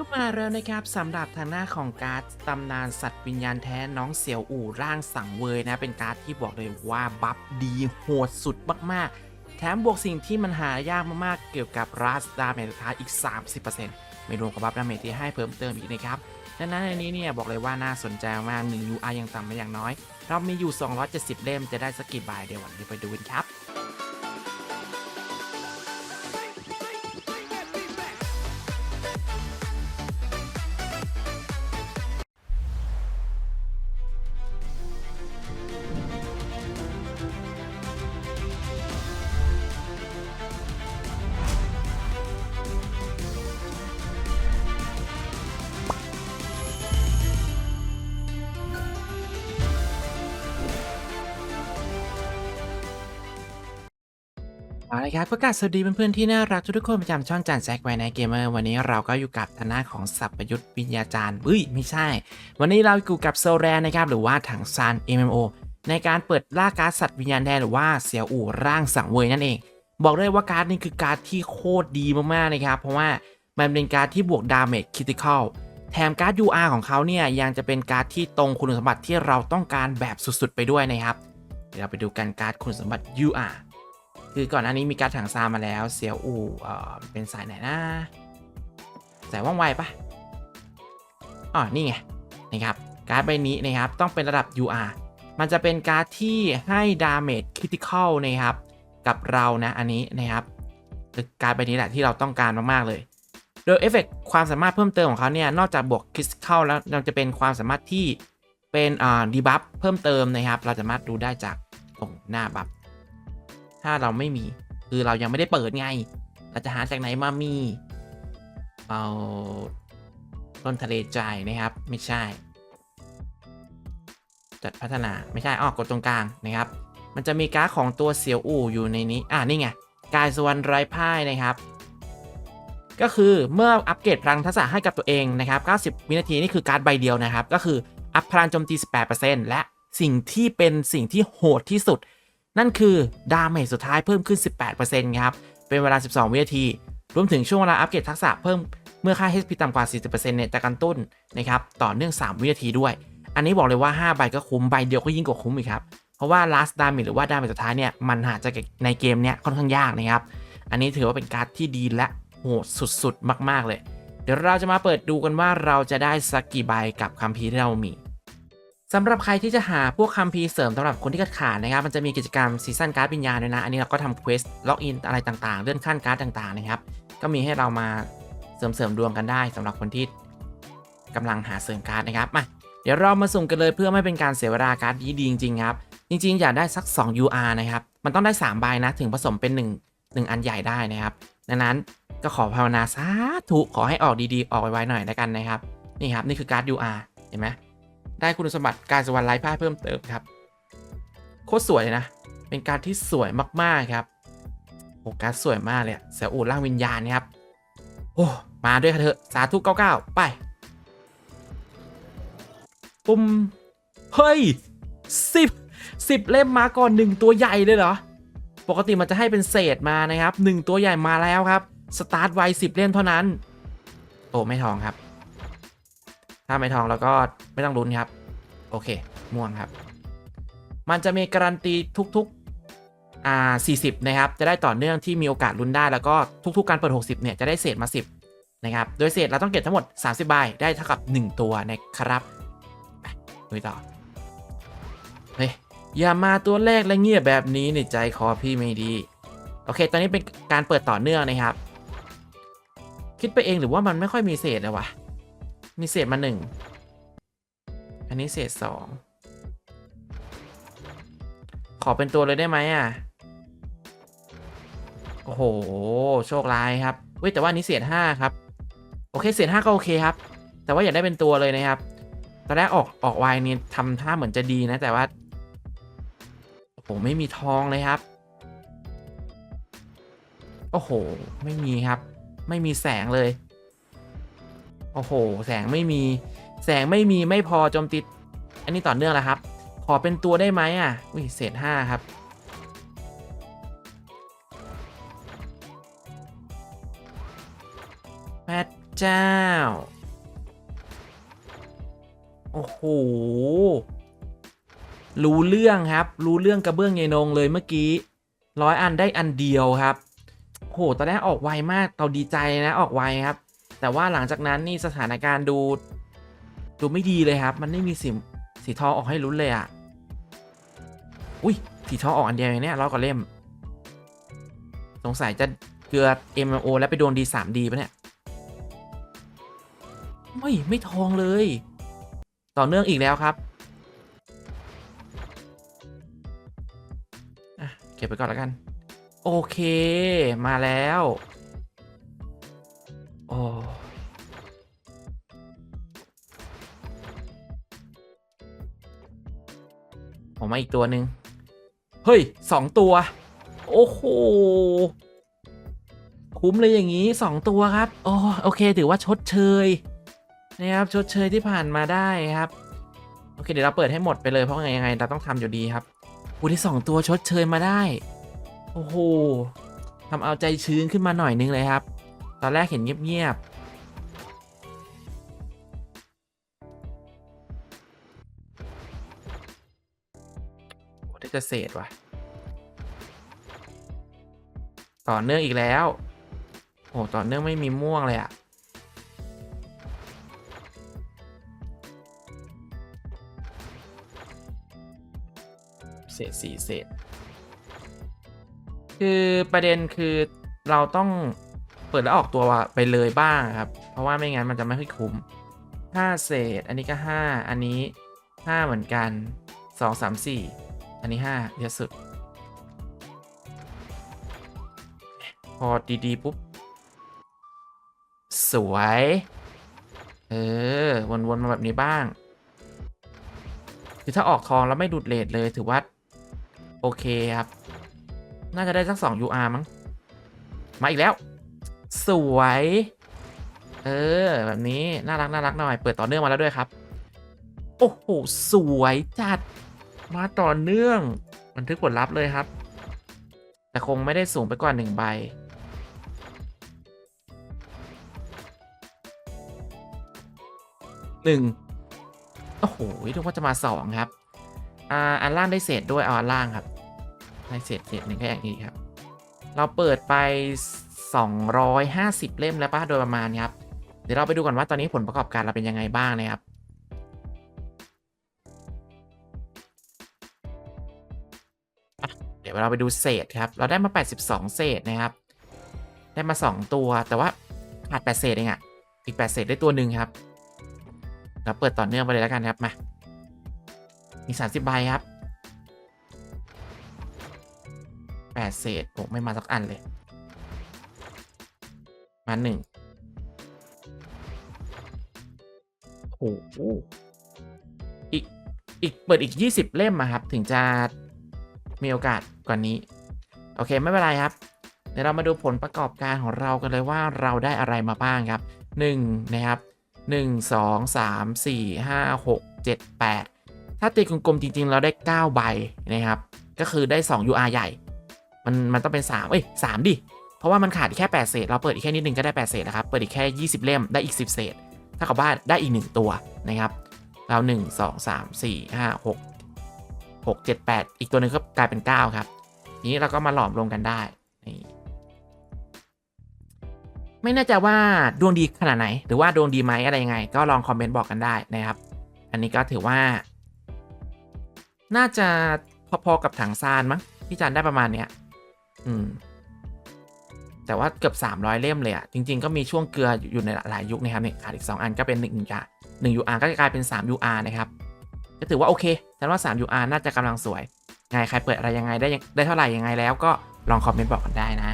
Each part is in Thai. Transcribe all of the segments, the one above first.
ก็มาแล้วนะครับสำหรับทางหน้าของการ์ดตำนานสัตว์วิญญาณแท้น้องเสี่ยวอู่ร่างสังเวยนะ เป็นการ์ดที่บอกเลยว่าบัฟดีโหดสุดมากๆ แถมบวกสิ่งที่มันหายากมากๆ เกี่ยวกับรัสดาเมจท้ายอีก 30%ไม่รวมกับบัฟดาเมจที่ให้เพิ่มเติมอีกนะครับดังนั้นในนี้เนี่ยบอกเลยว่าน่าสนใจมาก1 UR ยังต่ำไม่อย่างน้อย เรามีอยู่ 270 เล่มจะได้สกกี่ใบเดี๋ยววันนี้ไปดูกันครับ เอาละครับก็กราบสวัสดีเพื่อนๆที่น่ารักทุกคนประจำช่องจานแซกไวในเกมเมอร์วันนี้เราก็อยู่กับทนาของสัพพยุทธวิญญาจารย์เฮ้ยไม่ใช่ วันนี้เราอยู่กับโซแรนนะครับหรือว่าถังซาน MMO ในการเปิดล่าการ์ดสัตว์วิญญาณแทนหรือว่าเสี่ยวอู่ร่างสังเวยนั่นเอง บอกเลยว่าการ์ดนี้คือการ์ดที่โคตรดีมากๆนะครับเพราะว่ามันเป็นการ์ดที่บวกดาเมจคริติคอลแถมการ์ด UR ของเขาเนี่ยยังจะเป็นการ์ดที่ตรงคุณสมบัติที่เราต้องการแบบสุดๆ ไปด้วยนะครับเดี๋ยวเราไปดูกันการ์ดคุณสมบัติ UR คือก่อนหน้านี้มีการถังซามาแล้ว เสียวอู่เอ่อเป็นสายไหนนะสายว่องไวปะอ๋อนี่ไงนะครับการ์ดใบนี้นะครับต้องเป็นระดับ UR มันจะเป็นการ์ดที่ให้ดาเมจคริติคอลนะครับกับเรานะอันนี้นะครับคือการ์ดใบนี้แหละที่เราต้องการมากๆเลย โดยเอฟเฟกความสามารถเพิ่มเติมของเขาเนี่ยนอกจากบวกคริติคอลแล้วยังจะเป็นความสามารถที่เป็นอ่าดีบัฟเพิ่มเติมนะครับ เราจะสามารถดูได้จากตรงหน้าบัฟ ถ้าเราไม่มี คือเรายังไม่ได้เปิดไง เราจะหาจากไหนมามี เอาต้นทะเลใจนะครับ ไม่ใช่ จัดพัฒนาไม่ใช่อ้อกดตรงกลางนะครับ มันจะมีการ์ดของตัวเสียวอู่อยู่ในนี้ อ่านี่ไง กายสวรรค์ไร้พ่ายนะครับ ก็คือเมื่ออัปเกรดพลังทักษะให้กับตัวเองนะครับ 90 วินาทีนี่คือการ์ดใบเดียวนะครับ ก็คืออัพพลังโจมตี 18%และสิ่งที่เป็นสิ่งที่โหดที่สุด นั่นคือดาเมจสุดท้ายเพิ่มขึ้น 18%ครับ เป็นเวลา 12 วินาที รวมถึงช่วงเวลาอัปเกรดทักษะเพิ่มเมื่อค่า HP ต่ำกว่า 40%เนี่ยจะกันตุ้นนะครับต่อเนื่อง 3 วินาทีด้วย อันนี้บอกเลยว่า 5 ใบก็คุ้ม ใบเดียวก็ยิ่งกว่าคุ้มอีกครับ เพราะว่า last damage หรือว่าดาเมจสุดท้ายเนี่ยมันหาจะในเกมเนี้ยค่อนข้างยากนะครับ อันนี้ถือว่าเป็นการ์ดที่ดีและโหดสุดๆ มากๆเลย เดี๋ยวเราจะมาเปิดดูกันว่าเราจะได้สักกี่ใบกับคัมภีร์ที่เรามี สำหรับใครที่จะหาพวกคัมภีร์เสริมสำหรับคนที่ขาดขาดนะครับ มันจะมีกิจกรรมซีซันการ์ดวิญญาณด้วยนะ อันนี้เราก็ทำเควสล็อกอินอะไรต่างๆ เลื่อนขั้นการ์ดต่างๆนะครับ ก็มีให้เรามาเสริมเสริมดวงกันได้สำหรับคนที่กำลังหาเสริมการ์ดนะครับมาเดี๋ยวเรามาสุ่มกันเลยเพื่อไม่เป็นการเสียเวลาการ์ดดีๆจริงๆครับ จริงๆ อยากได้สัก 2 UR นะครับ มันต้องได้ 3 ใบนะถึงผสมเป็น 1 1 อันใหญ่ได้นะครับ ดังนั้นก็ขอภาวนาสาธุขอให้ออกดีๆ ออกไวๆหน่อยแล้วกันนะครับ นี่ครับนี่คือการ์ด UR เห็นไหม ได้คุณสมบัติการสวรรค์ไร้พ่ายเพิ่มเติมครับ โคตรสวยเลยนะ เป็นการที่สวยมากๆครับโอ้การสวยมากเลยเสียอูร่างวิญญาณนะครับ โอ้ มาด้วยเถอะ สาธุ99ไป ปุ่ม เฮ้ยสิบสิบเล่มมาก่อนหนึ่งตัวใหญ่เลยเหรอ ปกติมันจะให้เป็นเศษมานะครับหนึ่งตัวใหญ่มาแล้วครับ สตาร์ทไวสิบเล่มเท่านั้น โอ้ ไม่ทองครับ ถ้าไม่ทองแล้วก็ไม่ต้องลุ้นครับ โอเค ม่วงครับ มันจะมีการันตีทุกๆอ่า40 นะครับ จะได้ต่อเนื่องที่มีโอกาสลุ้นได้แล้วก็ทุกๆการเปิด 60 เนี่ยจะได้เศษมา 10 นะครับ โดยเศษเราต้องเก็บทั้งหมด 30ใบได้เท่ากับ 1 ตัวนะครับไปต่อเฮ้ยอย่ามาตัวแรกและเงียบแบบนี้ในใจคอพี่ไม่ดี โอเค ตอนนี้เป็นการเปิดต่อเนื่องนะครับ คิดไปเองหรือว่ามันไม่ค่อยมีเศษเลยวะ มีเศษมาหนึ่ง อันนี้เศษสอง ขอเป็นตัวเลยได้ไหมอะ โอ้โห โชคร้ายครับ เว้ยแต่ว่านี้เศษห้าครับ โอเคเศษห้าก็โอเคครับ แต่ว่าอยากได้เป็นตัวเลยนะครับ ตอนแรกออกออกวายนี่ทำท่าเหมือนจะดีนะ แต่ว่า โอ้โห ไม่มีทองเลยครับ โอ้โห ไม่มีครับ ไม่มีแสงเลย อ้โห แสงไม่มี แสงไม่มีไม่พอโจมติดอันนี้ต่อเนื่องแล้วครับ ขอเป็นตัวได้ไหมอะอุ้ยเศษห้าครับแปดเจ้า โอ้โห รู้เรื่องครับ รู้เรื่องกระเบื้องเยนงเลยเมื่อกี้ร้อยอันได้อันเดียวครับโหตอนแรกออกไวมากเราดีใจนะออกไวครับ แต่ว่าหลังจากนั้นนี่สถานการณ์ดู ดูไม่ดีเลยครับ มันไม่มีสีสีทองออกให้ลุ้นเลยอะ่ะ อุ้ยสีทองออกอันเดียวอย่างเนี้ยร้อยกว่าเล่ม สงสัยจะเกลือ MMO แล้วไปโดนดี 3D ปะเนี่ย ไม่ไม่ทองเลย ต่อเนื่องอีกแล้วครับเก็บไปก่อนแล้วกัน โอเคมาแล้ว โอ้ผมมาอีกตัวหนึ่งเฮ้ยสองตัว โอ้โห คุ้มเลยอย่างนี้สองตัวครับโอ้โอเค ถือว่าชดเชยนะครับชดเชยที่ผ่านมาได้ครับ โอเคเดี๋ยวเราเปิดให้หมดไปเลยเพราะไงยังไงเราต้องทำอยู่ดีครับคูที่สองตัวชดเชยมาได้ โอ้โหทำเอาใจชื้นขึ้นมาหน่อยนึงเลยครับ ตอนแรกเห็นเงียบๆโอ้ได้จะเศษว่ะ ต่อเนื่องอีกแล้ว โอ้ต่อเนื่องไม่มีม่วงเลยอะเศษสี่เศษ คือประเด็นคือเราต้อง เปิดแล้วออกตัวไปเลยบ้างครับ เพราะว่าไม่งั้นมันจะไม่ค่อยคุ้มห้าเศษ อันนี้ก็ห้าอันนี้ห้าเหมือนกันสองสามสี่อันนี้ห้าเยอะสุด พอดีๆ ปุ๊บ สวย เออ วนๆ มาแบบนี้บ้าง คือถ้าออกทองแล้วไม่ดูดเลทเลยถือว่า โอเคครับ น่าจะได้สัก 2 UR มั้ง มาอีกแล้ว สวย เออ แบบนี้ น่ารักน่ารักหน่อย เปิดต่อเนื่องมาแล้วด้วยครับ โอ้โห สวยจัด มาต่อเนื่อง บันทึกผลลัพธ์เลยครับ แต่คงไม่ได้สูงไปกว่าหนึ่งใบ หนึ่ง โอ้โหนึกว่าจะมาสองครับ อ่า อันล่างได้เศษด้วย เอาอันล่างครับ ได้เศษเศษหนึ่งก็อย่างนี้ครับ เราเปิดไป 250 เล่มแล้วป่ะโดยประมาณครับ เดี๋ยวเราไปดูก่อนว่าตอนนี้ผลประกอบการเราเป็นยังไงบ้างนะครับเดี๋ยวเราไปดูเศษครับ เราได้มา 82 เศษนะครับ ได้มา 2 ตัว แต่ว่าขาด8เศษเองอะอีก8เศษได้ตัวหนึ่งครับ เราเปิดต่อเนื่องไปเลยแล้วกันครับมาอีก30ใบครับ8เศษโอ้ไม่มาสักอันเลย มาหนึ่งโอ้โหอีก อีก เปิดอีก 20 เล่มอะครับ ถึงจะมีโอกาสกว่านี้ โอเค ไม่เป็นไรครับ เดี๋ยวเรามาดูผลประกอบการของเรากันเลยว่าเราได้อะไรมาบ้างครับ 1 นะครับ 1 2 3 4 5 6 7 8 ถ้าตีกลมๆจริง ๆ เราได้ 9 ใบนะครับ ก็คือได้ 2 UR ใหญ่ มันมันต้องเป็น 3 เอ้ย 3 ดิ เพราะว่ามันขาดแค่8เศษเราเปิดอีกแค่นิดนึงก็ได้8เศษนะครับ เปิดอีกแค่ 20 เล่มได้อีก 10 เศษ ถ้ากับว่าได้อีก 1 ตัวนะครับ เรา 1 2 3 4 5 6 6 7 8 อีกตัวหนึ่งก็กลายเป็น 9 ครับ นี้เราก็มาหลอมรวมกันได้นี่ไม่แน่ใจว่าดวงดีขนาดไหน หรือว่าดวงดีไหมอะไรยังไง ก็ลองคอมเมนต์บอกกันได้นะครับ อันนี้ก็ถือว่า น่าจะพอๆกับถังซานมั้งพี่จันได้ประมาณเนี้ย อืม แต่ว่าเกือบ 300 เล่มเลยอะจริง ๆ ก็มีช่วงเกลืออยู่ในหลายยุคนะครับเนี่ยขาดอีก 2 อันก็เป็น1 UR 1 UR ก็จะกลายเป็น 3 UR นะครับก็ถือว่าโอเคฉันว่า 3 UR น่าจะกำลังสวย ไงใครเปิดอะไรยังไงได้ได้เท่าไหร่ยังไงแล้วก็ลองคอมเมนต์บอกกันได้นะ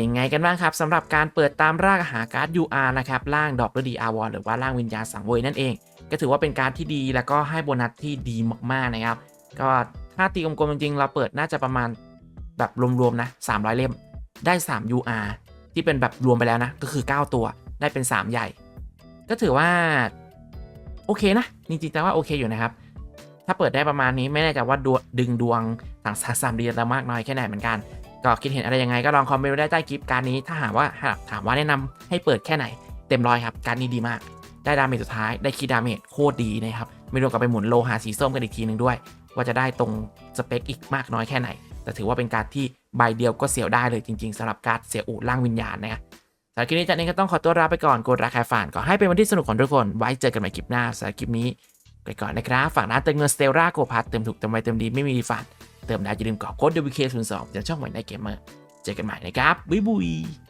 เป็นไงกันบ้างครับสำหรับการเปิดตามรางหาการ์ด UR นะครับร่างดอกฤดีอาวรหรือว่าร่างวิญญาณสังเวยนั่นเอง ก็ถือว่าเป็นการที่ดีแล้วก็ให้โบนัสที่ดีมากๆนะครับ ก็ถ้าตีกลมๆจริงๆเราเปิดน่าจะประมาณแบบรวมๆนะ300 เล่มได้ 3 UR ที่เป็นแบบรวมไปแล้วนะ ก็คือ 9 ตัวได้เป็น 3 ใหญ่ ก็ถือว่า โอเคนะ จริงๆแต่ว่าโอเคอยู่นะครับ ถ้าเปิดได้ประมาณนี้ไม่แน่ใจว่าดึงดวงต่างสามสามดีจะมากน้อยแค่ไหนเหมือนกัน ก็คิดเห็นอะไรยังไงก็ลองคอมเมนต์ได้ใต้คลิปการนี้ ถ้าหากว่าหากถามว่าแนะนำให้เปิดแค่ไหน เต็มร้อยครับ การนี้ดีมาก ได้ดาเมจสุดท้าย ได้คีดาเมจโคตรดีนะครับ ไม่รวมกับไปหมุนโลหะสีส้มกันอีกทีหนึ่งด้วย ว่าจะได้ตรงสเปคอีกมากน้อยแค่ไหน แต่ถือว่าเป็นการที่ใบเดียวก็เสียวได้เลยจริง ๆสำหรับการเสียอูร่างวิญญาณนะสำหรับคลิปนี้จันเองก็ต้องขอตัวลาไปก่อนกดรักแคร์ฟานขอให้เป็นวันที่สนุกของทุกคนไว้เจอกันใหม่คลิปหน้าสำหรับคลิปนี้ไปก่อนนะครับฝากร้านเติมเงินสเตลล่าโกพัทเติมถูกเติมไวเติมดีไม่มีรีฟัน เติมได้อย่าลืมกรอกโค้ด WK02 จากช่องใหม่ในเกมเมอร์เจอกันใหม่นะครับ บ๊ายบาย